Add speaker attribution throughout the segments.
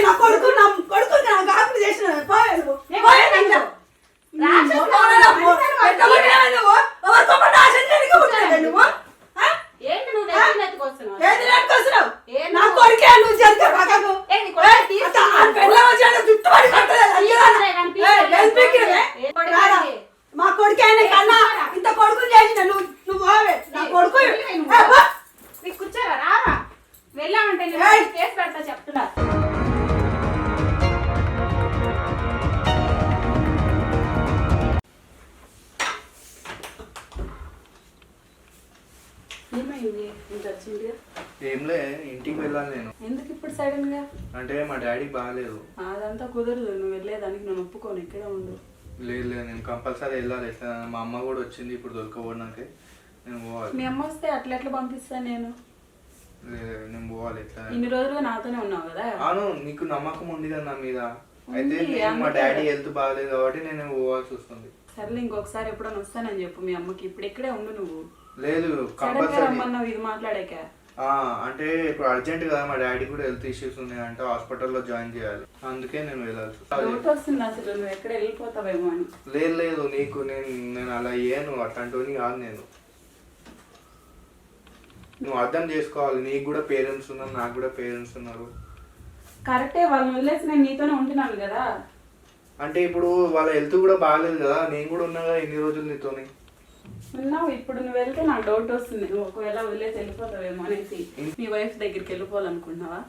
Speaker 1: నా కొడుకు నా కొడుకు నా కాపులు చేసిన పోయే నువ్వు పోయే ఇంట్లో.
Speaker 2: రాక్షసుడు
Speaker 1: నువ్వు పోరా, నువ్వు.
Speaker 2: మనిషిని
Speaker 1: ఎట్లా పుట్టినావు నువ్వు? ఎవరితో పాటు ఆశలు తిరిగి పుట్టినావే నువ్వు? ఆ?
Speaker 2: ఏంటి నువ్వు దగ్గర ఎత్తుకొస్తున్నావు
Speaker 1: ఏది లేకొస్తున్నావు?
Speaker 2: ఏం
Speaker 1: నా
Speaker 2: నువ్వు?
Speaker 1: కొడుకే నువ్వు చేరుకో పక్కకు.
Speaker 2: ఏ, నీ కొడుకు
Speaker 1: ఏయ్,
Speaker 2: తీసుకు.
Speaker 1: అత్త, ఆ పెళ్ళం వచ్చాడు, జుట్టు పడి కట్టలేదు, అయ్యలారా.
Speaker 2: తీసుకురా, కనిపించలేదు.
Speaker 1: ఏయ్, ఏం పీకినవే?
Speaker 2: ఏ కొడుకు
Speaker 1: రారా.
Speaker 2: అది?
Speaker 1: మా కొడుకే ఆయన కన్నా ఇంత కొడుకులు చేసిన నువ్వు నువ్వు పోవే. నా కొడుకు
Speaker 2: కూర్చోరా వెళ్ళామంటే. కేసు పెడతా చెప్తున్నా.
Speaker 3: ఏంలే ఇంటికి వెళ్ళాలి నేను.
Speaker 2: ఎందుకు ఇప్పుడు సడన్గా
Speaker 3: అంటే మా డాడీ బాగాలేదు
Speaker 2: అదంతా కుదరదు నువ్వు వెళ్ళేదానికి నేను ఒప్పుకోను ఇక్కడే ఉండు.
Speaker 3: లేదు లేదు నేను కంపల్సరీ వెళ్ళాలి. ఎట్లా మా అమ్మ కూడా వచ్చింది ఇప్పుడు దొరకపోవడానికి నేను పోవాలి.
Speaker 2: మీ అమ్మ వస్తే అట్లా ఎట్లా పంపిస్తాను నేను?
Speaker 3: నేను పోవాలి ఎట్లా?
Speaker 2: ఇన్ని రోజులుగా నాతోనే ఉన్నావు కదా.
Speaker 3: అవును నీకు నమ్మకం ఉంది కదా నా మీద. అయితే నేను మా. డాడీ హెల్త్ బాగాలేదు కాబట్టి నేను పోవాల్సి వస్తుంది.
Speaker 2: సర్లే ఇంకొకసారి ఎప్పుడైనా వస్తానని చెప్పు మీ అమ్మకి. ఇప్పుడు ఇక్కడే ఉండు నువ్వు.
Speaker 3: లేదు
Speaker 2: సడన్గా
Speaker 3: కంపల్సరీ
Speaker 2: రమ్మన్నావు ఇది మాట్లాడాక.
Speaker 3: అంటే ఇప్పుడు అర్జెంట్ కదా మా డాడీ కూడా హెల్త్ ఇష్యూస్ ఉన్నాయి అంటే హాస్పిటల్లో జాయిన్ చేయాలి. అందుకే నేను వెళ్ళాల్సి వస్తుంది.
Speaker 2: డౌట్ వస్తుంది అసలు నువ్వు ఎక్కడ వెళ్ళిపోతావేమో అని.
Speaker 3: లేదు లేదు నీకు నేను నేను అలా అయ్యాను అట్లాంటివని కాదు నేను. నువ్వు అర్థం చేసుకోవాలి. నీకు కూడా పేరెంట్స్ ఉన్నారు నాకు కూడా పేరెంట్స్ ఉన్నారు.
Speaker 2: కరెక్టే వాళ్ళని వదిలేసి నేను నీతోనే ఉంటున్నాను కదా.
Speaker 3: అంటే ఇప్పుడు వాళ్ళ హెల్త్ కూడా బాగాలేదు కదా నేను కూడా ఉన్నా కదా ఇన్ని రోజులు నీతోని?
Speaker 2: ఉన్నావు ఇప్పుడు నువ్వు వెళ్తే నాకు డౌట్ వస్తుంది. నువ్వు ఒకవేళ వదిలేసి వెళ్ళిపోతావేమో అనేసి. మీ వైఫ్ దగ్గరికి వెళ్ళిపోవాలనుకుంటున్నావా?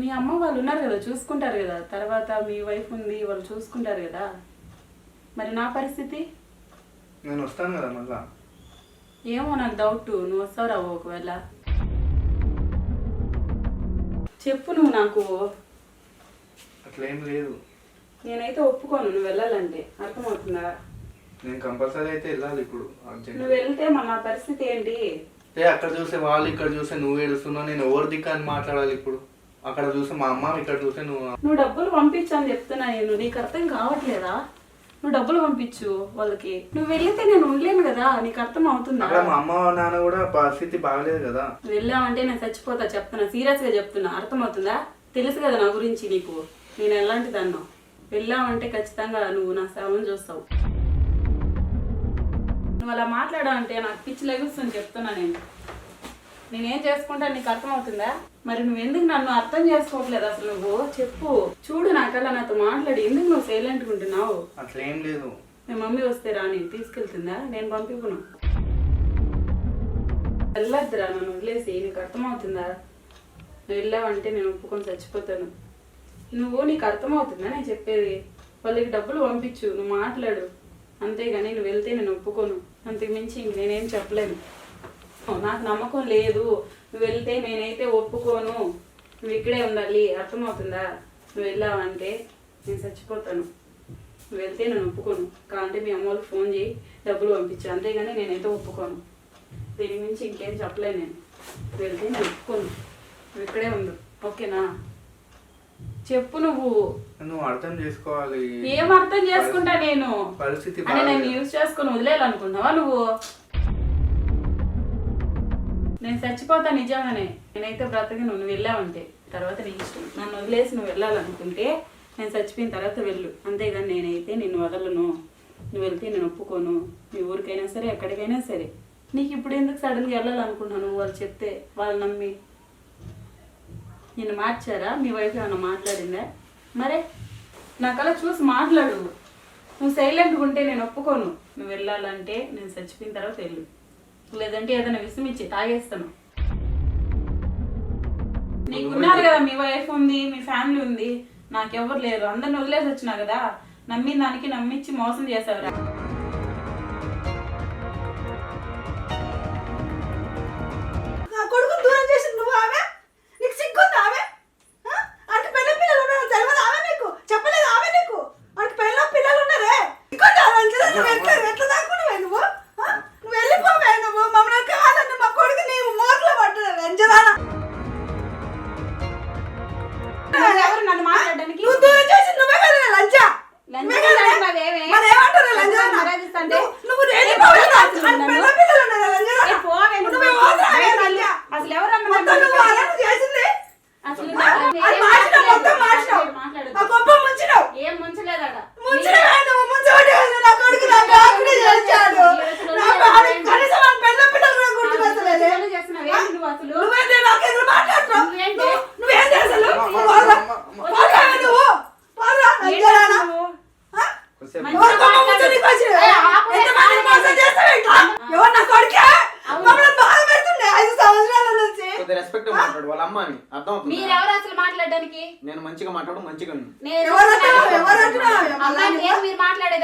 Speaker 2: మీ అమ్మ వాళ్ళు ఉన్నారు కదా చూసుకుంటారు కదా. తర్వాత మీ వైఫ్ ఉంది వాళ్ళు చూసుకుంటారు కదా. మరి నా పరిస్థితి?
Speaker 3: నేను వస్తాను కదా మళ్ళా.
Speaker 2: ఏమో నాకు డౌట్ నువ్వు వస్తావు రావు ఒకవేళ. చెప్పు నువ్వు నాకు.
Speaker 3: అట్లా లేదు.
Speaker 2: నేనైతే ఒప్పుకోను నువ్వు వెళ్ళాలంటే. అర్థమవుతుందా?
Speaker 3: నేను కంపల్సరీ అయితే వెళ్ళాలి ఇప్పుడు అర్జెంట్
Speaker 2: నువ్వు వెళ్తే మన నా పరిస్థితి ఏంటి?
Speaker 3: ఏ అక్కడ చూస్తే వాళ్ళు ఇక్కడ చూస్తే నువ్వు ఏడుస్తున్నావు నేను ఎవరి దిక్కు అని మాట్లాడాలి ఇప్పుడు. అక్కడ చూస్తే మా అమ్మ ఇక్కడ చూస్తే నువ్వు.
Speaker 2: నువ్వు డబ్బులు పంపించు అని చెప్తున్నా నేను నీకు అర్థం కావట్లేదా? నువ్వు డబ్బులు పంపించు వాళ్ళకి. నువ్వు వెళ్తే నేను ఉండలేను కదా నీకు అర్థం అవుతుందా?
Speaker 3: అక్కడ మా అమ్మ నాన్న కూడా పరిస్థితి బాగలేదు కదా.
Speaker 2: నువ్వు వెళ్ళావంటే నేను చచ్చిపోతా చెప్తున్నా. సీరియస్గా చెప్తున్నా అర్థమవుతుందా తెలుసు కదా నా గురించి నీకు. నేను ఎలాంటి దాన్నో వెళ్ళావంటే ఖచ్చితంగా నువ్వు నా సేవను చూస్తావు. నువ్వు అలా మాట్లాడావంటే నాకు పిచ్చి లెగుస్తుంది చెప్తున్నా నేను. నేనేం చేసుకుంటా నీకు అర్థమవుతుందా? మరి నువ్వు ఎందుకు నన్ను అర్థం చేసుకోవట్లేదు అసలు నువ్వు? చెప్పు. చూడు నాకల్లా నాతో మాట్లాడి ఎందుకు నువ్వు సైలెంట్గా ఉంటున్నావు?
Speaker 3: అట్లా ఏం లేదు.
Speaker 2: మీ మమ్మీ వస్తే రాని తీసుకెళ్తుందా? నేను పంపిపును వెళ్ళొద్దురా నన్ను వదిలేసి. నీకు అర్థమవుతుందా? నువ్వు వెళ్ళావంటే నేను ఒప్పుకొని చచ్చిపోతాను. నువ్వు నీకు అర్థమవుతుందా నేను చెప్పేది? వాళ్ళకి డబ్బులు పంపించు నువ్వు మాట్లాడు. అంతేగాని నువ్వు వెళ్తే నేను ఒప్పుకోను. అంతకు మించి ఇంక నేనేం చెప్పలేను. నాకు నమ్మకం లేదు. నువ్వు వెళ్తే నేనైతే ఒప్పుకోను. నువ్వు ఇక్కడే ఉండాలి. అర్థమవుతుందా? నువ్వు వెళ్ళావంటే నేను చచ్చిపోతాను. నువ్వు వెళ్తే నేను ఒప్పుకోను. కావాలంటే మీ అమ్మ వాళ్ళకి ఫోన్ చేయి. డబ్బులు పంపించు. అంతేగాని నేనైతే ఒప్పుకోను. దీని మించి ఇంకేం చెప్పలేను నేను. వెళ్తే నేను ఒప్పుకోను. నువ్వు ఇక్కడే ఉండు. ఓకేనా? చెప్పు నువ్వు.
Speaker 3: నువ్వు అర్థం చేసుకోవాలి.
Speaker 2: ఏం అర్థం చేసుకుంటా నేను?
Speaker 3: పరిస్థితి
Speaker 2: నేను. యూజ్ చేసుకొని వదిలేయాలనుకున్నావా నువ్వు? నేను చచ్చిపోతా నిజంగానే. నేనైతే బ్రతకను. నువ్వు వెళ్ళావంటే. తర్వాత నీ ఇష్టం. నన్ను వదిలేసి నువ్వు వెళ్ళాలనుకుంటే నేను చచ్చిపోయిన తర్వాత వెళ్ళు. అంతేగాని నేనైతే నిన్ను వదలను. నువ్వు వెళ్తే నేను ఒప్పుకోను. నీ ఊరికైనా సరే ఎక్కడికైనా సరే. నీకు ఇప్పుడు ఎందుకు సడన్గా వెళ్ళాలనుకుంటున్నాను నువ్వు వాళ్ళు చెప్తే వాళ్ళు నమ్మి. నిన్ను మార్చారా? మీ వైఫ్ ఏమైనా మాట్లాడిందా? మరే నాకలా చూసి మాట్లాడు. నువ్వు సైలెంట్గా ఉంటే నేను ఒప్పుకోను. నువ్వు వెళ్ళాలంటే నేను చచ్చిపోయిన తర్వాత వెళ్ళు. లేదంటే ఏదైనా విషయం ఇచ్చి తాగేస్తాను నీకున్నారు కదా మీ వైఫ్ ఉంది మీ ఫ్యామిలీ ఉంది నాకెవ్వరు లేరు. అందరిని వదిలేసి వచ్చినా కదా నమ్మిన దానికి నమ్మించి మోసం చేసావురా?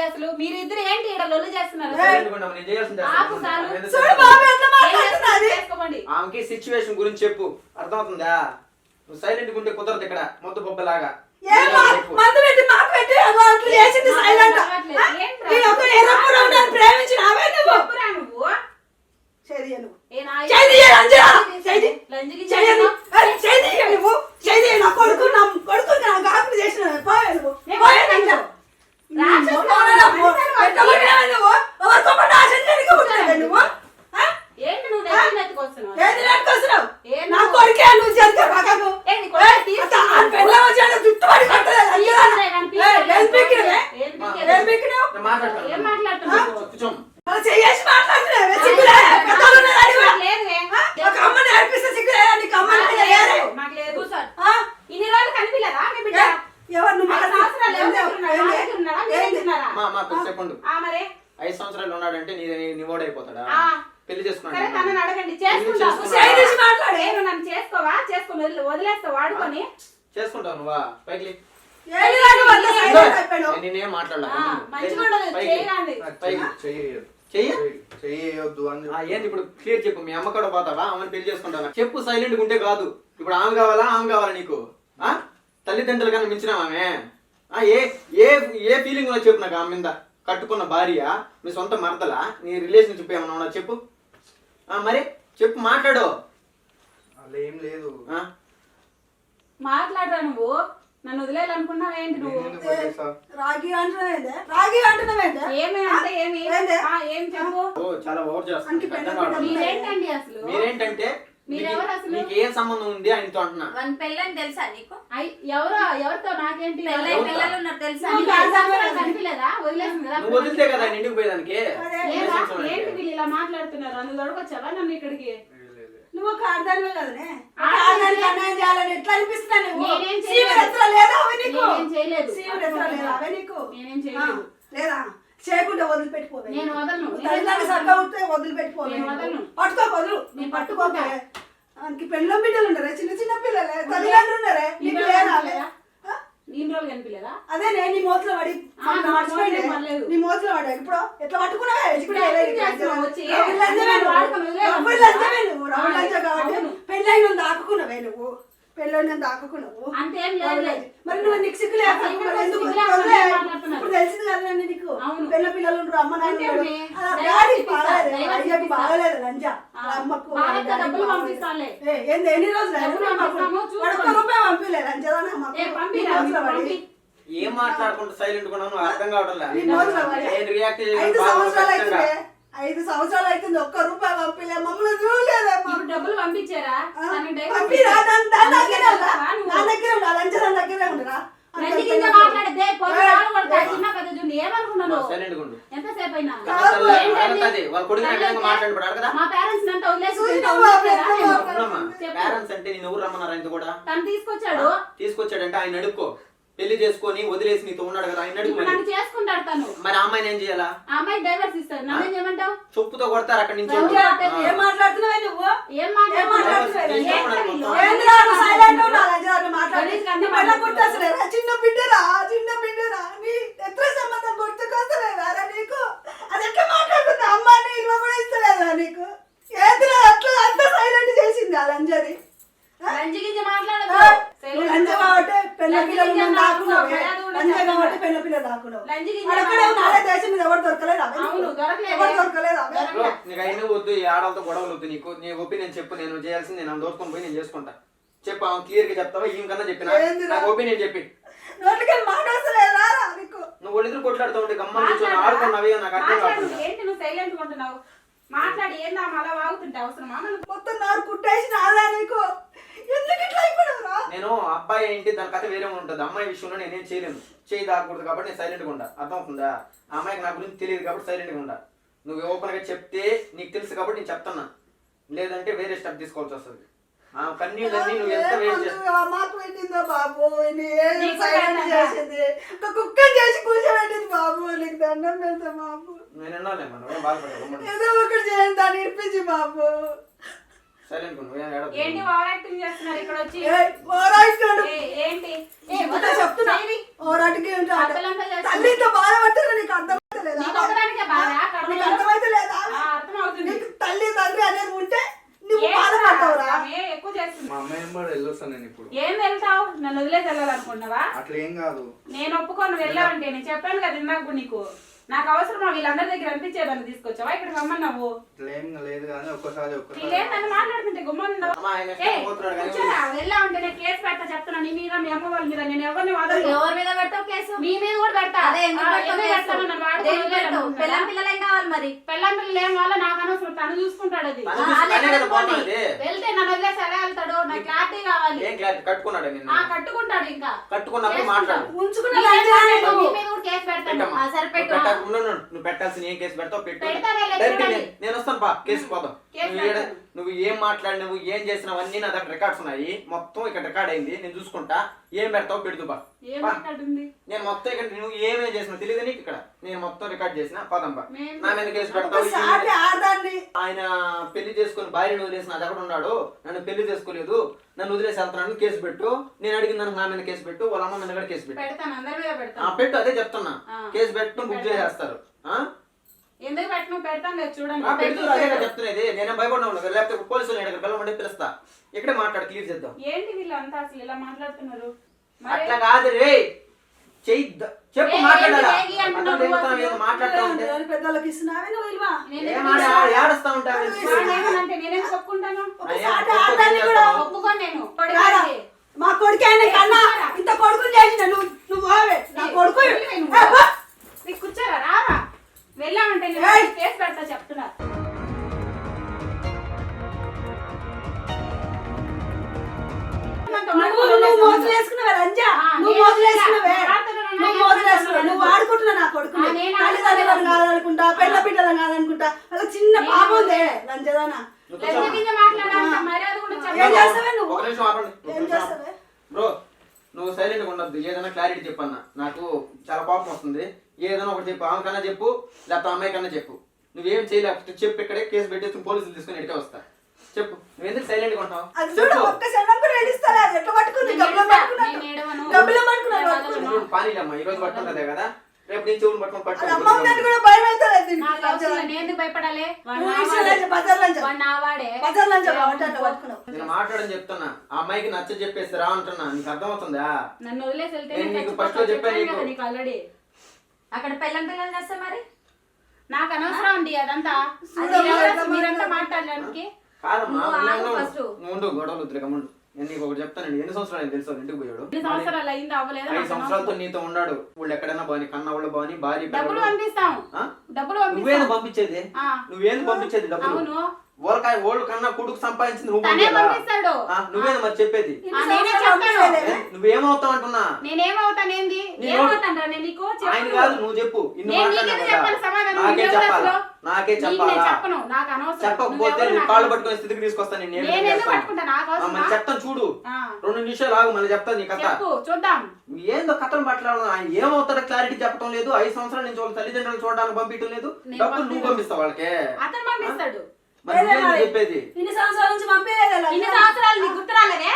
Speaker 2: మాట్లాడేది అసలు? మీరిద్దరు ఏంటి ఇక్కడ లొల్లు చేస్తున్నారు ఆపు చాలు.
Speaker 1: చూడు బాబు మాట్లాడుతున్నది
Speaker 2: చేస్తున్నారు? చేసుకోమండి.
Speaker 4: ఆమెకి సిచ్యువేషన్ గురించి చెప్పు. అర్థమవుతుందా? నువ్వు సైలెంట్ ఉంటే కుదరదు ఇక్కడ మొద్దు బొబ్బలాగా.
Speaker 1: ఏం మా- మందు పెట్టి మాకు పెట్టి అగో అట్లా చేసింది సైలెంట్
Speaker 2: ఏంట్రా?
Speaker 1: నేను ఒక ప్రేమించిన అవే నువ్వు?
Speaker 2: చెప్పురా నువ్వు?
Speaker 1: చెయ్యి నువ్వు
Speaker 2: ఏ నా-
Speaker 1: చెయ్యి అంజనా. చెయ్యి
Speaker 2: లంజికి
Speaker 1: చెయ్యి
Speaker 2: చేస్తున్నావు?
Speaker 1: చెయ్యి నువ్వు. చెయ్యి నా కొడుకు నా కొడుకు నా కాకులు చేసిన పోయే నువ్వు.
Speaker 2: నేను
Speaker 1: పోయే
Speaker 2: పోయాను.
Speaker 1: నా? కొడుకే నువ్వు చేస్తే పక్కకు. జుట్టు పడి కట్టలేదు, అంజనా.
Speaker 2: తీసిరే కానీ
Speaker 1: ఏ, ఏం పీకినవే?
Speaker 2: ఏం పీకేది?
Speaker 1: ఏం పీకినావు?
Speaker 4: నేను మాట్లాడతాను.
Speaker 2: ఏం మాట్లాడుతున్నావు?
Speaker 4: కూర్చోం.
Speaker 1: అలా చెయ్యేసి మాట్లాడుతున్నావే, సిగ్గులే, పెద్దలు ఉన్నది అడిగా.
Speaker 2: లేదువే.
Speaker 1: ఆ? ఒక అమ్మ నేర్పిస్తే సిగ్గులేదా? నీకు అమ్మ
Speaker 2: నాకు
Speaker 1: నాన్న
Speaker 2: లేదు.
Speaker 1: లేరు.
Speaker 2: నాకు లేదు.
Speaker 1: ఆ?
Speaker 2: ఇన్ని రోజులు కనిపించలేదా మీ బిడ్డ?
Speaker 1: ఏ, ఎవరు నువ్వు
Speaker 2: ఐదు
Speaker 1: మాట్లాడు-
Speaker 2: సంవత్సరాలు ఎవరి దగ్గర ఉన్నాడా?
Speaker 1: ఏంది?
Speaker 2: నా దగ్గర ఉన్నాడా? మీ దగ్గర ఉన్నాడా?
Speaker 4: మా మా కొద్దిసేపు ఉండు.
Speaker 2: ఆ, మరి
Speaker 4: ఐదు సంవత్సరాలు ఉన్నాడంటే నీ నీ ఓడైపోతాడా
Speaker 2: ఆ.
Speaker 4: పెళ్ళి
Speaker 2: సరే
Speaker 4: చేసుకున్నాడు
Speaker 2: తనని అడగండి
Speaker 4: పెళ్ళి
Speaker 2: చేసుకుంటా
Speaker 4: చేసుకున్నాడా?
Speaker 1: చేయి తీసి మాట్లాడు.
Speaker 2: నేను నన్ను చేసుకోవా చేసుకుని వదిలే వదిలేస్తా వాడుకొని
Speaker 4: చేసుకుంటావు నువ్వా పైకి లే. నేను.
Speaker 3: చెయ్యొద్దు అని చెప్పు.
Speaker 4: ఏంది ఇప్పుడు క్లియర్ చెప్పు మీ అమ్మ కూడా పోతావా? ఆమెను పెళ్ళి చేసుకుంటావా? చెప్పు సైలెంట్ ఉంటే కాదు. ఇప్పుడు ఆమె కావాలా ఆమె కావాలా నీకు? ఆ? తల్లిదండ్రులు కన్నా మించిన ఆమె. ఏ ఏ ఏ ఫీలింగ్ ఉందో చెప్పు నాకు ఆమె మీద? కట్టుకున్న భార్య మీ సొంత మరదలా? నీ రిలేషన్షిప్ ఏమన్నా ఉన్నా చెప్పు. ఆ, మరి చెప్పు మాట్లాడు.
Speaker 3: అలా ఏం లేదు.
Speaker 4: ఆ,
Speaker 2: మాట్లాడరా నువ్వు? నన్ను వదిలేయాలనుకున్నావు ఏంటి నువ్వు?
Speaker 1: రాగి అంటున్నావేందే రాగి అంటున్నావేందే
Speaker 2: ఏమి అంటే ఏమి? ఆ, ఏం చెప్పు
Speaker 4: ఓ చాలా ఓవర్.
Speaker 2: మీరేంటండి అసలు
Speaker 4: మీరేంటంటే
Speaker 2: మీరెవరు
Speaker 4: నీకు-
Speaker 2: అసలు?
Speaker 4: నీకు ఏం సంబంధం ఉంది ఆయనతో అంటున్నా
Speaker 5: వన్ పెళ్ళని తెలుసా నీకు
Speaker 2: అయ్, ఎవరో ఎవరితో నాకేంటి
Speaker 5: పెళ్ళై
Speaker 4: ఎవరితో?
Speaker 5: పిల్లలు ఉన్నారు తెలుసా
Speaker 2: నువ్వు
Speaker 5: నీకు?
Speaker 2: కాదు సంవత్సరాలు కనిపించలేదా వదిలేసింది కదా
Speaker 4: నువ్వు వదిలితే కదా ఆయన ఇంటికి పోయేదానికి
Speaker 1: అదే.
Speaker 2: ఏరా?
Speaker 4: Relations ఉన్నాయంటే.
Speaker 2: ఏంటి వీళ్ళు ఇలా మాట్లాడుతున్నారు నన్ను దొరకొచ్చావా నన్ను ఇక్కడికి.
Speaker 1: నువ్వు ఒక కదనే. ఆడదానికి అన్యాయం చేయాలని ఎట్లా. ఎత్తులో లేదా అవి నీకు? అవే నీకు? చేయకుండా వదిలిపెట్టిపోవే. తల్లిదండ్రులు. సరిగ్గా ఉంటే. పట్టుకో వదులు.
Speaker 2: నేను
Speaker 1: నేను పట్టుకోకే పెళ్ళం బిడ్డలు ఉండరే చిన్న చిన్న పిల్లలే? తల్లిదండ్రులు ఉన్నారే? నీకు లేదా
Speaker 2: రోజులు కనిపించలేదా?
Speaker 1: అదే నేను నీ మూతలో పడి
Speaker 2: నా
Speaker 1: మర్చిపోయింది
Speaker 2: మూతలో పడలేదు.
Speaker 1: నీ మూతలో పడ్డా ఇప్పుడు ఎట్లా పట్టుకున్నావే. పెళ్ళైన దాక్కున్నావే నువ్వు. పెళ్ళైన దాక్కున్నావు.
Speaker 2: అంతేం లేదు.
Speaker 1: మరి నువ్వు నీకు సిగ్గు లేక
Speaker 2: అసలు?
Speaker 1: ఇప్పుడు తెలిసింది కదా నీకు. పిల్ల పిల్లలు అమ్మ
Speaker 2: ఇప్పిస్తా,
Speaker 1: బాగాలేదు. లంజ. అమ్మకు ఏంది ఎన్ని రోజులు?
Speaker 2: డబ్బులు పంపిస్తాము, చూసుకోండి.
Speaker 1: వాడు ఒక్క రూపాయి పంపిలే లంజదానా అమ్మకు.
Speaker 2: ఏ పంపిరా
Speaker 1: నీ రోజులో పడి.
Speaker 2: పంపి.
Speaker 4: ఏం మాట్లాడుకుంటూ సైలెంట్ కూడా నువ్వు అర్థం కావడం
Speaker 1: నీ రోజులో పడి.
Speaker 4: నేను రియాక్ట్
Speaker 1: ఐదు సంవత్సరాలు అవుతుంది. ఐదు సంవత్సరాలు అవుతుంది. ఒక్క రూపాయి పంపిలే. మమ్మల్ని
Speaker 2: ఇప్పుడు డబ్బులు పంపించారా?
Speaker 1: పంపిరా? దాని దాని దగ్గరే? నా దగ్గరే ఉందా లంచ దాని దగ్గరే ఉండరా.
Speaker 2: రండి కింద మాట్లాడితే చిన్న పెద్ద ఏమనుకున్నాను? ఎంతసేపు అయినా?
Speaker 1: కాదు,
Speaker 2: ఏంటండి?
Speaker 4: వాళ్ళ కొడుకు
Speaker 2: తల్లి
Speaker 4: విధంగా
Speaker 2: అయితే
Speaker 4: మాట్లాడబడాడు కదా
Speaker 2: మా పేరెంట్స్ వదిలేసి.
Speaker 4: పేరెంట్స్ అంటే నేను ఎవరు రమ్మన్నారు ఆయన కూడా?
Speaker 2: తను తీసుకొచ్చాడు.
Speaker 4: తీసుకొచ్చాడంటే ఆయన అడుక్కో. పెళ్ళి చేసుకొని వదిలేసి నీతో ఉన్నాడు కదా ఆయన అడుగు
Speaker 2: ఇప్పుడు
Speaker 4: మరి.
Speaker 2: నన్ను చేసుకుంటాడు తను.
Speaker 4: మరి ఆ అమ్మాయిని ఏం చేయాలా?
Speaker 2: ఆ అమ్మాయి డైవర్స్ ఇస్తాడు. నన్ను చేయమంటావు?
Speaker 4: చొప్పుతో కొడతారు అక్కడి నుంచి. ఆ.
Speaker 1: ఏం మాట్లాడుతున్నావే నువ్వు?
Speaker 2: ఏం
Speaker 1: ఏం
Speaker 2: మాట్లాడుతున్నావు?
Speaker 1: ఏందిరా నువ్వు? silent ఉన్నావు, మాట్లాడి.
Speaker 2: మాట్లాడుతున్నావు.
Speaker 1: గుర్తొస్తలేదా? చిన్న బిడ్డరా చిన్న బిడ్డరా నీ ఎత్ర సంబంధం గుర్తుకొస్తలేదా నీకు? అది ఎట్లా మాట్లాడుతుంది అమ్మ నీ ఇల్లు కూడా ఇస్తలేదా నీకు? ఏందిరా అట్లా అంత సైలెంట్ చేసింది ఆ లంజది కాబట్టి పెళ్ళ పిల్లలు. కాబట్టి పెళ్ళ పిల్లలు దాక్కున్నావు దేశం మీద ఎవరు దొరకలేదా. ఎవరు దొరకలేదా.
Speaker 4: నీకు అయినా వద్దు ఈ ఆడలతో గొడవలు వద్దు నీకు. నీ ఒపీనియన్ చెప్పు నేను చేయాల్సింది నేను దోచుకొని పోయి నేను చేసుకుంటా. చెప్పు ఆమె క్లియర్గా చెప్తావా? ఈమె కన్నా చెప్పిన? నాకు ఒపీనియన్ చెప్పి.
Speaker 1: నీకు
Speaker 4: నువ్వు ఒళ్ళిద్దరు కొట్లాడుతూ ఉంటే గమ్మని కూర్చొని ఆడుకున్నావే నాకు అర్థం
Speaker 2: మాట్లాడు.
Speaker 4: కావట్లేదు
Speaker 2: ఏంటి నువ్వు సైలెంట్ ఉంటున్నావు? మాట్లాడి ఏందా? అలా వాగుతుంటే అవసరమా?
Speaker 1: మొత్తం నారు కుట్టేసి నాదా నీకు.
Speaker 4: నేను అబ్బాయి ఏంటి దాని కథ వేరే ఉంటుంది. అమ్మాయి విషయంలో నేనేం చేయలేను. చేయి దాకూడదు కాబట్టి నేను సైలెంట్గా ఉండా అర్థమవుతుందా ఆ అమ్మాయికి నా గురించి తెలియదు కాబట్టి సైలెంట్గా ఉండా నువ్వు ఓపెన్గా చెప్తే నీకు తెలుసు కాబట్టి నేను చెప్తున్నా. లేదంటే వేరే స్టెప్ తీసుకోవాల్సి వస్తుంది. ఆ కన్నీళ్ళన్నీ నువ్వు ఎంత వేస్ట్ చేస్తావు?
Speaker 1: మాకు పెట్టిందో బాబు? ఇది ఏం
Speaker 5: నీకు
Speaker 1: సైలెంట్
Speaker 5: పెట్టిందా?
Speaker 1: చేసింది. ఒక కుక్క చేసి కూర్చోబెట్టింది బాబు. నీకు దండం పెడతా బాబు.
Speaker 4: నేను
Speaker 1: ఏదో ఒకటి చేయండి దాన్ని ఇప్పించి బాబు.
Speaker 2: ఏంటి ఓవర్ యాక్టింగ్ చేస్తున్నారు ఇక్కడ వచ్చి? ఏంటి?
Speaker 1: చెప్తున్నా. అంట.
Speaker 2: అక్కలంతా చేస్తుంది.
Speaker 1: తల్లితో బాధపడుతున్నా నీకు
Speaker 2: నీకు
Speaker 1: తల్లి తండ్రి అనేది ఉంటే నువ్వు బాధపడతావురా?
Speaker 2: ఎక్కువ చేస్తుంది.
Speaker 3: మా అమ్మాయి కూడా వెళ్ళొస్తాను నేను ఇప్పుడు.
Speaker 2: ఏం వెళ్తావు? నన్ను వదిలేసి వెళ్ళాలనుకున్నావా
Speaker 3: అట్లా ఏం కాదు.
Speaker 2: నేను ఒప్పుకోను వెళ్ళావంటే నేను చెప్పాను కదా ఇందాక నీకు. నాకు అవసరమా? వీళ్ళందరి దగ్గర అనిపించేదాన్ని తీసుకొచ్చావా? ఇక్కడ రమ్మన్నావు.
Speaker 3: లేదు కానీ ఒక్కసారి ఒక్కసారి.
Speaker 2: వీళ్ళేం నన్ను మాట్లాడుతుంటే గుమ్మన్నా
Speaker 4: అమ్మా, ఆయన ఇష్టం పోతున్నాడు కానీ
Speaker 2: వెళ్ళావంటే నేను కేసు పెడతా చెప్తున్నా. నీ మీద మీ అమ్మ వాళ్ళ మీద నేను ఎవరిని వాదను?
Speaker 5: ఎవరి మీద పెడతావు కేసు?
Speaker 2: మీ మీద కూడా పెడతా?
Speaker 5: పిల్లం పిల్లలు ఏం కావాలి మరి?
Speaker 2: పెళ్ళాం పిల్లలు ఏం వాళ్ళ నాకు అనవసరం. తను చూసుకుంటాడు అది. వెళ్తే నన్ను వదిలేసి ఎలా వెళ్తాడు? నాకు క్లారిటీ కావాలి.
Speaker 4: ఏం క్లారిటీ? కట్టుకున్నాడు
Speaker 2: ఆ
Speaker 4: నిన్ను
Speaker 2: కట్టుకుంటాడు ఇంకా.
Speaker 4: కట్టుకున్నప్పుడు మాట్లాడు.
Speaker 1: నువ్వు.
Speaker 4: పెట్టాల్సిన ఏం కేసు పెడతావు పెట్టు. నేను- వస్తాను పా. కేసు పోదాం. నువ్వు ఈడ-
Speaker 2: పెడతాను.
Speaker 4: నువ్వు ఏం ఏం చేసినావు అన్ని నా దగ్గర రికార్డ్స్ ఉన్నాయి. మొత్తం ఇక్కడ రికార్డ్ అయింది. నేను చూసుకుంటా. ఏం పెడతావు పెడుతూ బా
Speaker 2: ఏం
Speaker 4: నేను మొత్తం ఇక్కడ నువ్వు ఏమేం చేసినావు తెలియదు నీకు ఇక్కడ. నేను మొత్తం రికార్డ్ చేసిన. పదం బా నా మీద కేసు పెడతావు? ఆయన పెళ్ళి చేసుకుని భార్యను వదిలేసి నా దగ్గర ఉన్నాడు. నన్ను పెళ్ళి చేసుకోలేదు. నన్ను వదిలేసి వెళ్తున్నాను కేసు పెట్టు నేను అడిగిన దానికి నా మీద కేసు పెట్టు వాళ్ళ అమ్మ మీద కూడా కేసు పెట్టు.
Speaker 2: పెడతాను అందరి మీద
Speaker 4: ఆ, పెట్టు అదే చెప్తున్నా.
Speaker 2: ఆ.
Speaker 4: కేసు పెట్టు బుక్. చేసేస్తారు. ఆ?
Speaker 2: ఎందుకు పెట్టను? పెడతాను లేదు చూడండి.
Speaker 4: ఆ, అదే కదా. చెప్తున్నది నేనే భయపడినా లేకపోతే పోలీసులు నేను ఇక్కడ పిల్లమంటే పిలుస్తా ఇక్కడే మాట్లాడు క్లియర్ చేద్దాం.
Speaker 2: ఏంటి వీళ్ళంతా అసలు ఇలా మాట్లాడుతున్నారు? మరి
Speaker 4: అట్లా కాదు రే. చెయ్యి చెప్పు మాట్లాడాలా? మాట్లాడుతూ ఉంటే.
Speaker 1: పెద్దలకు ఇస్తున్నావే నువ్వు
Speaker 4: ఏడుస్తా ఉంటావు.
Speaker 1: మా కొడుకు ఆయన కన్నా ఇంత కొడుకుని చేసిన నువ్వు నువ్వు పోవే. నా కొడుకు
Speaker 2: కూర్చోరా? రారా. వెళ్ళామంటే. కేసు పెడతా చెప్తున్నా
Speaker 1: నువ్వు నువ్వు మోసం చేసుకున్నావే రంజా
Speaker 2: ఆ,
Speaker 1: నువ్వు
Speaker 2: నేను
Speaker 1: మోసం చేసుకున్నావే
Speaker 2: రాత్రులు
Speaker 1: నువ్వు
Speaker 2: నేను
Speaker 1: మోసం చేసుకున్నావు నువ్వు ఆడుకుంటున్నావు నా కొడుకు
Speaker 2: ఆ, నేను
Speaker 1: తల్లిదండ్రులను కాదనుకుంటా పెళ్ళ బిడ్డలను కాదనుకుంటా. వాళ్ళ చిన్న పాప ఉందే లంజదానా.
Speaker 4: నువ్వు
Speaker 1: ఏం చేస్తావే ఏం చేస్తావే?
Speaker 4: బ్రో సైలెంట్గా ఉండొద్దు. ఏదైనా క్లారిటీ చెప్పన్నా. నాకు చాలా కోపం వస్తుంది. ఏదైనా ఒకటి చెప్పు. ఆమె కన్నా చెప్పు లేకపోతే అమ్మాయి కన్నా చెప్పు. నువ్వేం చేయలేకపోతే చెప్పు ఇక్కడే కేసు పెట్టేసి పోలీసులు తీసుకొని ఇక్కడే వస్తా. చెప్పు. నువ్వు ఎందుకు సైలెంట్గా ఉంటావు?
Speaker 1: అది చూడు ఒక్క కూడా అది ఎట్లా పట్టుకుంది?
Speaker 2: నేను
Speaker 1: గబ్బలో
Speaker 2: ఏడుస్తా.
Speaker 1: పట్టుకున్నట్టు
Speaker 2: నేను ఏడవను.
Speaker 1: గబ్బలో పట్టుకున్నాడు
Speaker 2: నేను
Speaker 1: పట్టుకున్నాడు.
Speaker 2: వదలను.
Speaker 4: పానీలమ్మా ఈ రోజు పట్టుకుంటుందే కదా? రేపు నీ చెవులు పట్టుకొని
Speaker 1: అది అమ్మ కూడా భయం అవుతుంది దీనికి.
Speaker 2: నాకు అవసరం లేదు.
Speaker 1: లంజదాని.
Speaker 2: నేను ఎందుకు భయపడాలి? వాడు
Speaker 1: నువ్వు బజార్.
Speaker 2: వాడు.
Speaker 1: బజార్ అట్లా పట్టుకున్నావు.
Speaker 4: నేను మాట్లాడని చెప్తున్నా. ఆ అమ్మాయికి నచ్చ చెప్పేసి రా అంటున్నా. నీకు అర్థమవుతుందా?
Speaker 2: నన్ను వదిలేసి వెళ్తే
Speaker 4: నేను నీకు first లో చెప్పాను నీకు.
Speaker 2: ఆల్రెడీ
Speaker 5: అక్కడ పెళ్ళం పిల్లలు చేస్తే మరి?
Speaker 2: నాకు అనవసరం అండి అదంతా. ఎవరు- మీరంతా
Speaker 1: మాట్లాడు.
Speaker 2: మాట్లాడడానికి?
Speaker 4: కాదమ్మా ఉండు, గొడవలు నేను నీకు ఒకటి చెప్తానండి ఎన్ని సంవత్సరాలు తెలుసు ఇంటికి పోయాడు?
Speaker 2: ఎన్ని సంవత్సరాలు అయింది అవ్వలేదు
Speaker 4: ఐదు సంవత్సరాలతో. నీతో ఉన్నాడు. వాళ్ళు ఎక్కడైనా బాని కన్న వాళ్ళు బాని భార్య
Speaker 2: డబ్బులు. పంపిస్తాం.
Speaker 4: నువ్వేంది పంపించేది. నువ్వేంది పంపించేది డబ్బులు? వాళ్ళకాయ వాళ్ళు కన్నా కొడుకు సంపాదించింది నువ్వు
Speaker 2: తనే? పంపిస్తాడు.
Speaker 4: నువ్వేంది మరి చెప్పేది?
Speaker 2: ఆ, నేనే చెప్తాను?
Speaker 4: నువ్వేమవుతావు అంటున్నా?
Speaker 2: నేనేమవుతానేంది?
Speaker 4: నేను-
Speaker 2: ఏమవుతాను నేను నీకు చెప్పు.
Speaker 4: ఆయన కాదు నువ్వు చెప్పు. ఇన్ని
Speaker 2: నేను
Speaker 4: మాట్లాడినా
Speaker 2: నీకెందుకు
Speaker 4: కదా.
Speaker 2: చెప్పాలి? సమాధానం?
Speaker 4: నాకే చెప్పాలా? నాకే
Speaker 2: నీకు నేను
Speaker 4: చెప్పాలా
Speaker 2: చెప్పను. నాకు అనవసరం.
Speaker 4: చెప్పకపోతే నువ్వు
Speaker 2: నాకు
Speaker 4: కాళ్ళు
Speaker 2: అనవసరం.
Speaker 4: పట్టుకునే స్థితికి తీసుకొస్తాను నేను. ఏం
Speaker 2: నేను ఎందుకు
Speaker 4: చేస్తాను?
Speaker 2: పట్టుకుంటా? నాకు
Speaker 4: ఆ, మరి
Speaker 2: అవసరం
Speaker 4: చెప్తాను చూడు.
Speaker 2: ఆ.
Speaker 4: రెండు నిమిషాలు ఆగు మళ్ళీ చెప్తాను నీ కథ.
Speaker 2: చెప్పు చూద్దాం.
Speaker 4: ఏందో కథలు మాట్లాడడం ఆయన ఏమవుతాడో క్లారిటీ చెప్పడం లేదు. ఐదు సంవత్సరాల నుంచి వాళ్ళ తల్లిదండ్రులు చూడడానికి పంపించడం లేదు.
Speaker 2: నేను
Speaker 4: డబ్బులు నువ్వు. పంపిస్తావు వాళ్ళకే?
Speaker 2: అతను పంపిస్తాడు.
Speaker 4: చెప్పేది.
Speaker 1: ఇన్ని సంవత్సరాల నుంచి పంపించలేదు లంజ.
Speaker 2: ఇన్ని సంవత్సరాలు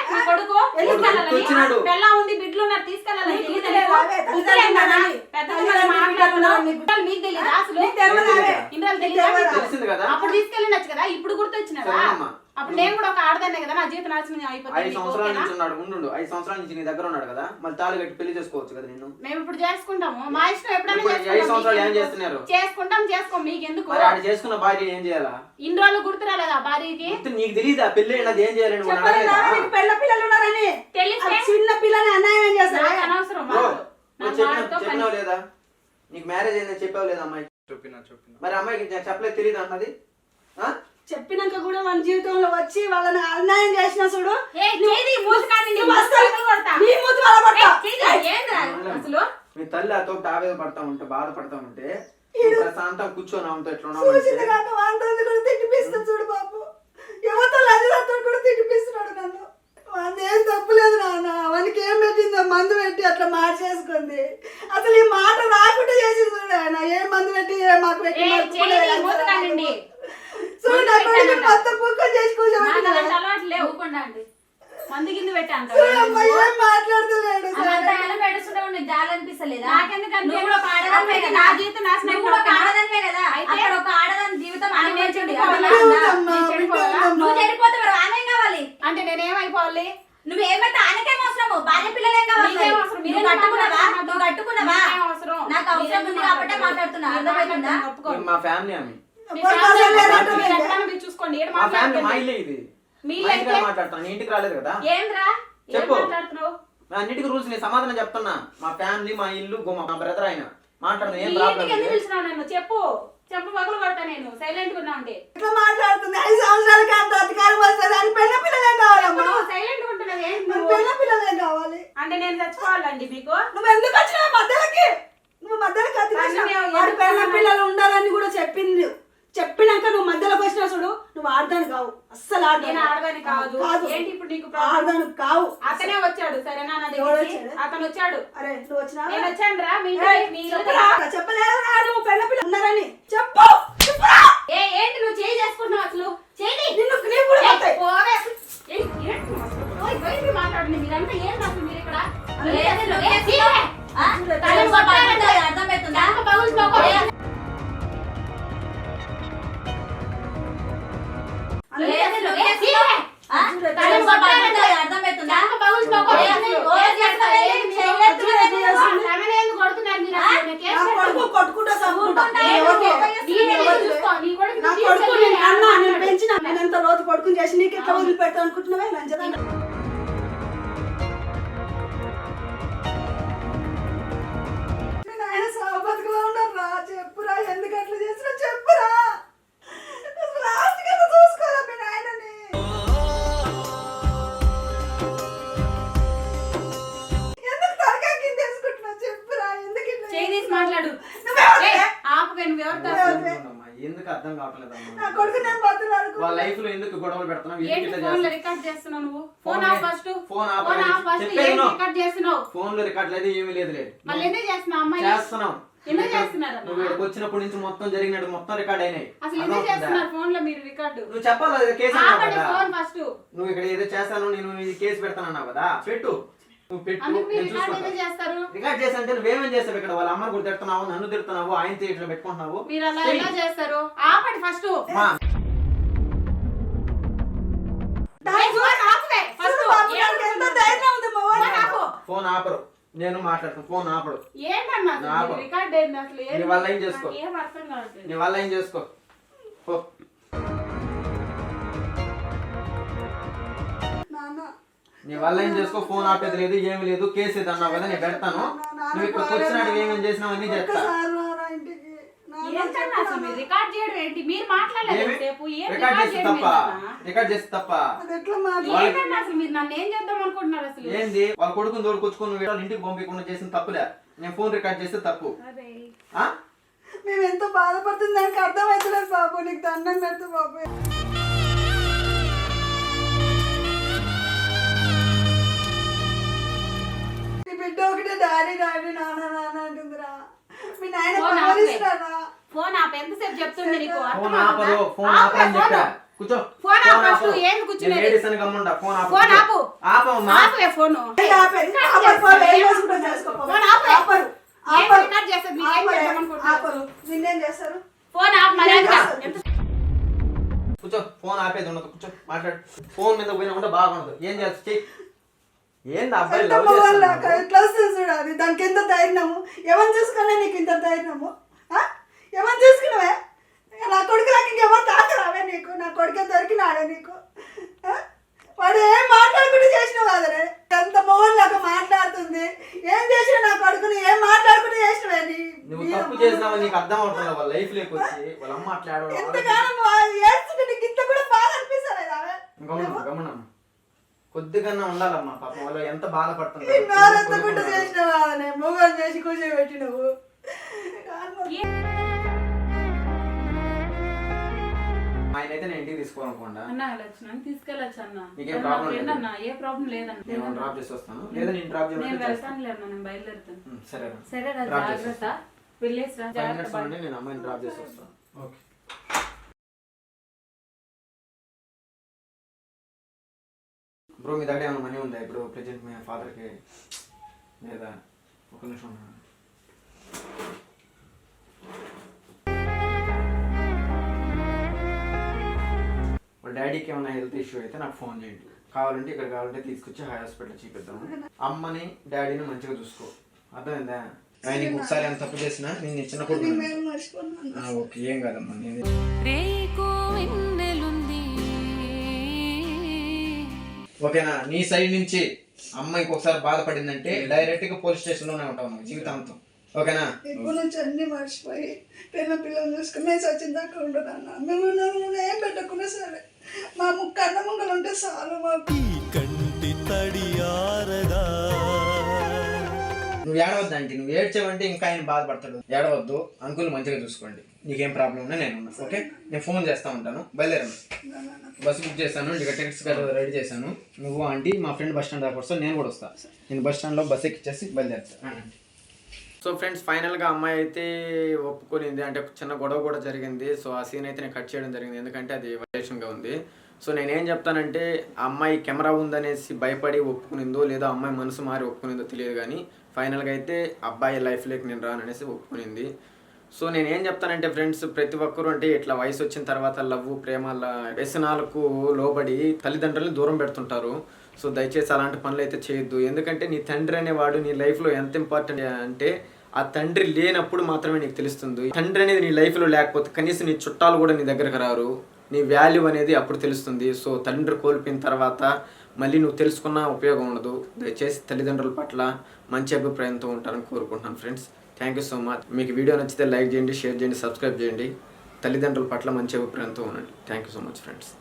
Speaker 2: నా కొడుకు? తీసుకెళ్ళాలని. పెళ్ళ ఉంది బిడ్డలు ఉన్నారు తీసుకెళ్ళాలని మీకు తెలీదా అసలు?
Speaker 1: నీకు తెలియదు తెలియదు.
Speaker 2: అప్పుడు తీసుకెళ్ళినచ్చు కదా? ఇప్పుడు గుర్తొచ్చినదా
Speaker 4: సరేనమ్మా.
Speaker 2: అప్పుడు నేను కూడా ఒక ఆడదానే కదా నా జీవితం నాశనం
Speaker 4: ఐదు సంవత్సరాల? నుంచి ఉన్నాడు ఉండు ఐదు సంవత్సరాల నుంచి నీ దగ్గర ఉన్నాడు కదా మళ్ళీ తాళి కట్టి పెళ్ళి చేసుకోవచ్చు కదా నిన్ను.
Speaker 2: మేము ఇప్పుడు చేసుకుంటాము. మా ఇష్టం ఎప్పుడైనా
Speaker 4: ఇప్పుడు ఈ ఐదు
Speaker 2: చేసుకుంటాం.
Speaker 4: సంవత్సరాలు ఏం
Speaker 2: మీకెందుకు?
Speaker 4: చేస్తున్నారు?
Speaker 2: చేసుకుంటాం చేసుకో. మీకు ఎందుకు?
Speaker 4: మరి ఆడ చేసుకున్న భార్య ఏం చేయాలా?
Speaker 2: ఇన్ని రోజులు గుర్తు రాలేదా భార్యకి?
Speaker 4: నీకు తెలియదా పెళ్ళి అది ఏం చేయాలని నువ్వు
Speaker 1: చెప్పలేదు?
Speaker 4: అడగలేదా?
Speaker 1: నాన్న, నీకు పెళ్ళ పిల్లలు ఉన్నారని?
Speaker 2: తెలిస్తే?
Speaker 1: ఆ చిన్న పిల్లని అన్యాయం ఏం చేస్తారా
Speaker 2: నాకు అనవసరం.
Speaker 4: బ్రో
Speaker 2: వాడు. నా
Speaker 4: నువ్వు చెప్పిన
Speaker 2: వాడితో పని
Speaker 4: చెప్పినావు లేదా? నీకు మ్యారేజ్ అయిందని చెప్పావు లేదా అమ్మాయి?
Speaker 3: చెప్పిన చెప్పిన.
Speaker 4: మరి అమ్మాయికి నేను చెప్పలేదు తెలియదు అంటది ఆ?
Speaker 1: చెప్పినాక కూడా మన జీవితంలో వచ్చి వాళ్ళని అన్యాయం చేసిన చూడు
Speaker 5: అసలు?
Speaker 4: మీ తల్లి అతో ఆవేదపడతా ఉంటే బాధపడతా ఉంటే ప్రశాంతం కూర్చొని ఆమెతో ఎట్లా
Speaker 1: చూసింది తిట్టిపిస్తుంది చూడు బాబు. ఎవరితో లజ్జతో కూడా తిట్టిపిస్తున్నాడు నన్ను. ఏం తప్పులేదు నాన్న. వానికి ఏం పెట్టిందో మందు పెట్టి అట్లా మార్చేసుకుంది. అసలు ఈ మాట రాకుండా చేసి చూడు ఆయన. ఏ మందు పెట్టి మాకు పెట్టి చూడు నా కొడుకు మొత్తం పుక్క చేసి
Speaker 5: నాకు అలాంటి
Speaker 1: కూర్చోబెట్టినాడు.
Speaker 5: అలవాటు లేవు
Speaker 2: మంది కింద. నా జీవితం నాశనం
Speaker 5: నువ్వు కూడా ఒక? ఆడదానివే కదా.
Speaker 2: అయితే?
Speaker 5: అక్కడ ఒక ఆడదాని జీవితం. నువ్వు ఆమె కావాలి?
Speaker 2: అంటే నేనేమైపోవాలి?
Speaker 5: నువ్వు ఏమంటే ఆయనకేం అవసరము భార్య పిల్లలేం కావాలి? నువ్వు కట్టుకున్నావా? నువ్వు కట్టుకున్నావా?
Speaker 2: నీకేం అవసరం?
Speaker 5: నాకు అవసరం ఉంది కాబట్టి మాట్లాడుతున్నా. అర్థమవుతుందా.
Speaker 4: మా ఫ్యామిలీ ఆమె.
Speaker 2: మీరు చూసుకోండి ఏడు
Speaker 4: మా ఫ్యామిలీ మా
Speaker 2: మాట్లాడకండి.
Speaker 4: ఇల్లే ఇది.
Speaker 2: మీ
Speaker 4: మా ఇంటికి
Speaker 2: అయితే-
Speaker 4: ఇంటికి రాలేదు కదా?
Speaker 2: ఏంద్రా? ఏం
Speaker 4: చెప్పు.
Speaker 2: మాట్లాడుతున్నావు?
Speaker 4: నా అన్నిటికీ రూల్స్ నేను సమాధానం చెప్తున్నా. మా ఫ్యామిలీ మా ఇల్లు గుమ్మ మా బ్రదర్ ఆయన. మాట్లాడదు ఏం
Speaker 2: మీ
Speaker 4: ప్రాబ్లం
Speaker 2: ఇంటికి ఎందుకు పిలిచినావు నన్ను? చెప్పు. చెప్పు పగలు కొడతా నేను. సైలెంట్గా ఉన్నా ఉంటే.
Speaker 1: ఇట్లా మాట్లాడుతుంది? ఐదు సంవత్సరాలకి అంత అధికారం వస్తుంది అని పెళ్ళ పిల్లలే కావాలమ్మా
Speaker 2: సైలెంట్గా ఉంటున్నావు ఏంటి
Speaker 1: నాకు
Speaker 2: నువ్వు?
Speaker 1: పెళ్ళ పిల్లలే కావాలి.
Speaker 2: అంటే నేను చచ్చిపోవాలండి మీకు.
Speaker 1: నువ్వు ఎందుకు వచ్చినావు మధ్యలోకి? నువ్వు మధ్యలోకి అతి
Speaker 2: అసలు నేను
Speaker 1: వాడి
Speaker 2: ఎందుకు
Speaker 1: పెళ్ళ
Speaker 2: రాను?
Speaker 1: పిల్లలు ఉండాలని కూడా చెప్పింది. చెప్పినాక నువ్వు మధ్యలోకి వచ్చినా చూడు నువ్వు ఆడదాని కావు. అస్సలు
Speaker 2: నేను ఆడదాని కాదు.
Speaker 1: కాదు.
Speaker 2: ఏంటి ఇప్పుడు నీకు?
Speaker 1: ఆడదాని కావు.
Speaker 2: అతనే వచ్చాడు సరేనా నా
Speaker 1: వచ్చాడు?
Speaker 2: అతను వచ్చాడు.
Speaker 1: అరే నువ్వు వచ్చినావా?
Speaker 2: నేను వచ్చాను రా మీ
Speaker 1: చెప్పురా. చెప్పలేదురా నువ్వు పెళ్ళ పిల్లలు ఉన్నారని. చెప్పు! చెప్పురా?
Speaker 5: ఏ ఏంటి నువ్వు చేయి చేసుకుంటున్నావు అసలు? చేయి
Speaker 1: నిన్ను నీకు కూడా.
Speaker 2: పోవే. మాట్లాడండి మీరంతా ఏం అసలు మీరు ఇక్కడ?
Speaker 5: అర్థమవుతుందా?
Speaker 2: ఆపుకే నువ్వు ఎవరితో
Speaker 4: ఎందుకు అర్థం కావట్లేదమ్మా
Speaker 1: నా కొడుకు నేను బతులాడుకుంటున్నా
Speaker 4: వాళ్ళ లైఫ్లో ఎందుకు గొడవలు పెడుతున్నావు?
Speaker 2: రికార్డ్ చేస్తున్నావు నువ్వు?
Speaker 4: ఫోన్
Speaker 2: ఫోన్ ఆఫ్
Speaker 4: లే-
Speaker 2: ఫస్ట్.
Speaker 4: ఫోన్ ఆఫ్
Speaker 2: ఫోన్
Speaker 4: అనేది
Speaker 2: ఆఫ్ ఫస్ట్.
Speaker 4: చెప్పేది
Speaker 2: ఏంటి
Speaker 4: విను.
Speaker 2: రికార్డ్ చేస్తున్నావు?
Speaker 4: ఫోన్లో రికార్డ్ లేదు ఏమీ లేదు లేదు.
Speaker 2: మళ్ళీ ఎందుకు చేస్తున్నావు? అమ్మాయి
Speaker 4: చేస్తున్నాం? నువ్వు వచ్చినప్పటి నుంచి మొత్తం జరిగినట్టు మొత్తం రికార్డ్ అయినాయి. నువ్వు చెప్పాలి అది కేసు అన్నావు
Speaker 2: ఆపండి
Speaker 4: కదా.
Speaker 2: Phone first.
Speaker 4: నువ్వు ఇక్కడ ఏదో చేస్తాను నేను కేసు పెడతాను అన్నావు కదా. పెట్టు.
Speaker 2: రికార్డ్
Speaker 4: చేసి అంటే నువ్వేమేం చేస్తావు ఇక్కడ? వాళ్ళ అమ్మని కూడా తిడుతున్నావు నన్ను తిడుతున్నావు ఆయన ఇట్లా పెట్టుకుంటున్నావు.
Speaker 2: మీరు అలా
Speaker 4: చెయ్యి.
Speaker 2: ఎలా చేస్తారు? ఆపండి ఫస్ట్.
Speaker 4: ఫోన్ ఆపరు. నేను మాట్లాడుతాను ఫోన్ ఆపడు
Speaker 2: ఏంటన్నా అసలు?
Speaker 4: నాకు.
Speaker 2: మీరు రికార్డ్ ఏంది అసలు? ఏంది?
Speaker 4: నీ వల్ల ఏం చేసుకో.
Speaker 2: నాకు ఏం అర్థం కావట్లేదు.
Speaker 4: నీ వల్ల ఏం చేసుకో? నీ వల్ల ఏం చేసుకో? ఫోన్ ఆపేది లేదు ఏమి లేదు కేసు ఇది అన్నావు కదా నేను పెడతాను. నువ్వు ఇక్కడికి వచ్చినట్టు ఏమేమి చేసినావు అన్ని చెప్తా.
Speaker 2: రికార్డ్ చేయడం ఏంటి? మీరు మాట్లాడలేదు
Speaker 4: రికార్డ్ తప్ప? రికార్డ్ తప్ప.
Speaker 2: అసలు మీరు నన్ను ఏం చేద్దాం అనుకుంటున్నారు అసలు?
Speaker 4: ఏంది? వాళ్ళ కొడుకుని తోడుకొచ్చుకొని నువ్వు ఇంటికి పంపించకుండా చేసిన తప్పులే. నేను ఫోన్ రికార్డ్ చేస్తే తప్పు?
Speaker 1: మేము ఎంతో బాధపడుతుంది దానికి అర్థమవుతలేదు బాబు. నీకు దండం పెడతా బాబు. డాడీ నాన్న నాన్న అంటుందిరా. మీ నాయన
Speaker 2: ఫోన్ ఆపే. ఫోన్ ఆప. ఎంతసేపు చెప్తుంది నీకు?
Speaker 4: ఫోన్? ఆపరు ఫోన్
Speaker 2: ఆపే
Speaker 4: ఆపని చెప్పా
Speaker 2: ఫోను.
Speaker 4: కూర్చో.
Speaker 2: ఫోన్ ఆపు
Speaker 4: ఆపు.
Speaker 2: ఫస్ట్, ఏంది కూర్చునేది?
Speaker 4: నేను లేడీస్ అని గమ్ముండా ఫోన్ ఆపు.
Speaker 2: ఫోన్
Speaker 4: కూర్చో.
Speaker 2: ఆపు.
Speaker 4: ఆపమ్మా
Speaker 2: ఆపే. ఫోను
Speaker 1: ఆపరు ఆపరు ఫోన్ ఏం చేసుకుంటా చేసుకో
Speaker 2: ఫోన్ ఆపే.
Speaker 1: ఆపరు.
Speaker 2: ఏం
Speaker 1: ఆపరు.
Speaker 2: రికార్డ్ చేస్తుంది? మీకు ఏం
Speaker 1: ఆపరు.
Speaker 2: చేద్దాం అనుకుంటున్నారు?
Speaker 1: ఆపరు. నిన్నేం చేస్తారు?
Speaker 2: ఫోన్ ఆపు మరి
Speaker 1: ఏం
Speaker 2: అంట.
Speaker 1: చేస్తారు?
Speaker 2: ఎంత
Speaker 4: కూర్చో. ఫోన్ ఆపేది ఉండదు. కూర్చో. మాట్లాడు. ఫోన్ మీద పోయినా ఉంటే బాగుండదు. ఏం చేస్తా చెయ్యి. ఏంది అబ్బాయి లవ్
Speaker 1: మొగోళ్ళ
Speaker 4: చేస్తున్నావు
Speaker 1: ఎట్లా వస్తుంది చూడు అది? దానికి ఎంత ధైర్యము? ఎవరిని చూసుకున్నా నీకు ఇంత ధైర్యము? ఆ? ఎవరిని చూసుకున్నావే? నా కొడుకు నాకు ఇంకెవరు తాకరావే నీకు? నా కొడుకే దొరికినాడే నీకు? వాడు ఏం మాట్లాడుకుంటూ చేసినావు కదరే? ఎంత మొగోళ్ళగా మాట్లాడుతుంది? ఏం చేసినా నా కొడుకుని ఏం మాట్లాడుకుంటూ చేసినవే
Speaker 4: నువ్వు తప్పు నీకు అర్థం అవుతుంది వాళ్ళ లైఫ్లోకి వచ్చి. వాళ్ళ అమ్మ అట్లా ఆడవడం,
Speaker 1: ఎంతగానో ఏడుస్తుంటే నీకు ఇంత
Speaker 4: గమనమ్మ కొద్దిగా ఉండాలమ్మా పాపం వాళ్ళు ఎంత బాధపడుతున్నారు
Speaker 1: చేసి కూర్చోబెట్టినవు.
Speaker 4: ఆయన అయితే నేను ఇంటికి తీసుకోవాలనుకోండా?
Speaker 2: తీసుకెళ్ళచ్చు అన్న. ఏ ప్రాబ్లం లేదన్న.
Speaker 4: నేను డ్రాప్ చేసి వస్తాను లేదా నేను డ్రాప్
Speaker 2: నేను. వెళ్తానులే అన్న నేను బయలుదేరుతాను.
Speaker 4: సరే.
Speaker 2: సరే జాగ్రత్త. వెళ్ళేసి
Speaker 4: నేను అమ్మాయిని డ్రాప్ చేసి వస్తాను ఓకే. బ్రో మీ దగ్గర ఏమైనా మనీ ఉందా? ఇప్పుడు ప్రెజెంట్ మీ ఫాదర్కి లేదా ఒక నిమిషం. వాళ్ళ డాడీకి ఏమైనా హెల్త్ ఇష్యూ అయితే నాకు ఫోన్ చేయండి. కావాలంటే ఇక్కడ కావాలంటే తీసుకొచ్చి హై హాస్పిటల్ చూపిద్దాము అమ్మని డాడీని మంచిగా చూసుకో. అర్థమైందా? ఆయనకి ఒకసారి ఎంత తప్పు చేసినా? నేను నీ చిన్న కొడుకు ఆ, ఓకే ఏం కాదమ్మా నేను ఓకేనా? నీ సైడ్ నుంచి అమ్మ ఇంకొకసారి బాధపడిందంటే డైరెక్ట్గా పోలీస్ స్టేషన్లోనే ఉంటావు అమ్మ, జీవితాంతం. ఓకేనా?
Speaker 1: ఇప్పుడు నుంచి అన్ని మర్చిపోయి పిల్ల పిల్లలు చూసుకుని మేము దాకా ఉండదు అన్న మేము నన్ను ఏం పెట్టకుండా సరే. మా ముక్క అన్న ముంగలు ఉంటే చాలు మాకు.
Speaker 6: కంటి తడియారదా
Speaker 4: నువ్వు ఏడవద్దు అంటే నువ్వు ఏడ్చావంటే ఇంకా ఆయన బాధపడతాడు. ఏడవద్దు. అంకుల్ మంచిగా చూసుకోండి. నీకేం ప్రాబ్లం ఉన్నా నేను ఉన్నా. ఓకే నేను ఫోన్ చేస్తా ఉంటాను. బయలుదేరండి. బస్సు బుక్ చేశాను. ఇక టికెట్స్ రెడీ చేశాను. నువ్వు ఆంటీ మా ఫ్రెండ్ బస్ స్టాండ్ దాకా వస్తాను నేను కూడా వస్తాను నేను బస్ స్టాండ్లో బస్ ఎక్కిచ్చేసి బయలుదేరుతా. సో ఫ్రెండ్స్ ఫైనల్గా అమ్మాయి అయితే ఒప్పుకొనింది. అంటే చిన్న గొడవ కూడా జరిగింది. సో ఆ సీన్ అయితే నేను కట్ చేయడం జరిగింది. ఎందుకంటే అది వైలేషన్గా ఉంది. సో నేనేం చెప్తానంటే ఆ అమ్మాయి కెమెరా ఉందనేసి భయపడి ఒప్పుకునిందో లేదా అమ్మాయి మనసు మారి ఒప్పుకునిందో తెలియదు కానీ ఫైనల్గా అయితే అబ్బాయి లైఫ్లోకి నేను రాననేసి ఒప్పుకునింది. సో నేను ఏం చెప్తానంటే ఫ్రెండ్స్ ప్రతి ఒక్కరు అంటే ఇట్లా వయసు వచ్చిన తర్వాత లవ్ ప్రేమల వ్యసనాలకు లోబడి తల్లిదండ్రులని దూరం పెడుతుంటారు. సో దయచేసి అలాంటి పనులు అయితే చేయొద్దు. ఎందుకంటే నీ తండ్రి అనేవాడు నీ లైఫ్లో ఎంత ఇంపార్టెంట్ అంటే ఆ తండ్రి లేనప్పుడు మాత్రమే నీకు తెలుస్తుంది. తండ్రి అనేది నీ లైఫ్లో లేకపోతే కనీసం నీ చుట్టాలు కూడా నీ దగ్గరకు రారు. నీ వాల్యూ అనేది అప్పుడు తెలుస్తుంది. సో తండ్రి కోల్పోయిన తర్వాత మళ్ళీ నువ్వు తెలుసుకున్న ఉపయోగం ఉండదు. దయచేసి తల్లిదండ్రుల పట్ల మంచి అభిప్రాయంతో ఉంటారని కోరుకుంటున్నాను friends. Thank you so much మీకు వీడియో నచ్చితే లైక్ చేయండి షేర్ చేయండి సబ్స్క్రైబ్ చేయండి. తల్లిదండ్రుల పట్ల మంచి అభిప్రాయంతో ఉండండి. Thank you so much friends